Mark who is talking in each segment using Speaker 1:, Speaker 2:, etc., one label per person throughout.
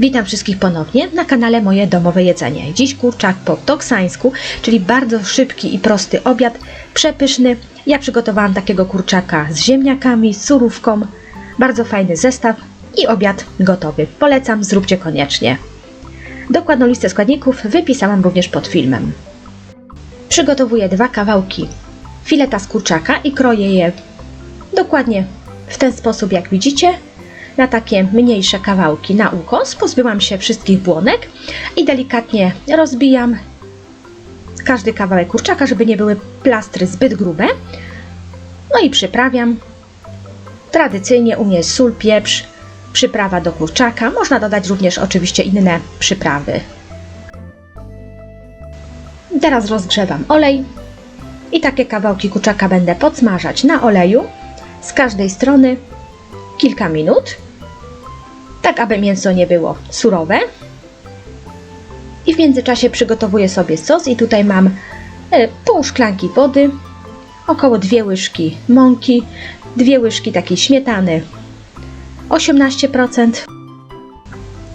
Speaker 1: Witam wszystkich ponownie na kanale Moje Domowe Jedzenie. Dziś kurczak po toksańsku, czyli bardzo szybki i prosty obiad, przepyszny. Ja przygotowałam takiego kurczaka z ziemniakami, z surówką. Bardzo fajny zestaw i obiad gotowy. Polecam, zróbcie koniecznie. Dokładną listę składników wypisałam również pod filmem. Przygotowuję dwa kawałki fileta z kurczaka i kroję je dokładnie w ten sposób, jak widzicie, na takie mniejsze kawałki na ukos. Pozbyłam się wszystkich błonek i delikatnie rozbijam każdy kawałek kurczaka, żeby nie były plastry zbyt grube. No i przyprawiam. Tradycyjnie u mnie sól, pieprz, przyprawa do kurczaka. Można dodać również oczywiście inne przyprawy. Teraz rozgrzewam olej i takie kawałki kurczaka będę podsmażać na oleju z każdej strony kilka minut, tak aby mięso nie było surowe. I w międzyczasie przygotowuję sobie sos i tutaj mam e, pół szklanki wody, około dwie łyżki mąki, dwie łyżki takiej śmietany 18%,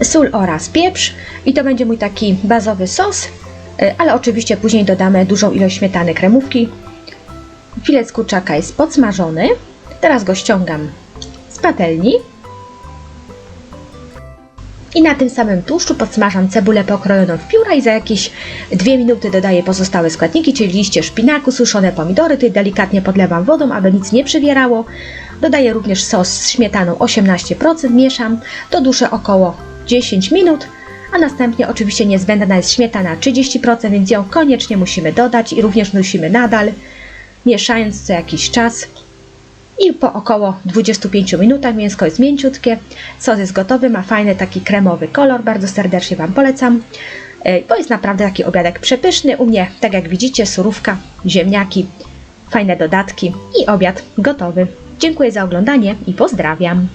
Speaker 1: sól oraz pieprz i to będzie mój taki bazowy sos, e, ale oczywiście później dodamy dużą ilość śmietany kremówki. Filet kurczaka jest podsmażony. Teraz go ściągam z patelni. I na tym samym tłuszczu podsmażam cebulę pokrojoną w pióra i za jakieś 2 minuty dodaję pozostałe składniki, czyli liście szpinaku, suszone pomidory, tutaj delikatnie podlewam wodą, aby nic nie przywierało. Dodaję również sos z śmietaną 18%, mieszam, to duszę około 10 minut, a następnie oczywiście niezbędna jest śmietana 30%, więc ją koniecznie musimy dodać i również musimy nadal, mieszając co jakiś czas. I po około 25 minutach mięsko jest mięciutkie, sos jest gotowy, ma fajny taki kremowy kolor, bardzo serdecznie Wam polecam. E, Bo jest naprawdę taki obiadek przepyszny. U mnie, tak jak widzicie, surówka, ziemniaki, fajne dodatki i obiad gotowy. Dziękuję za oglądanie i pozdrawiam.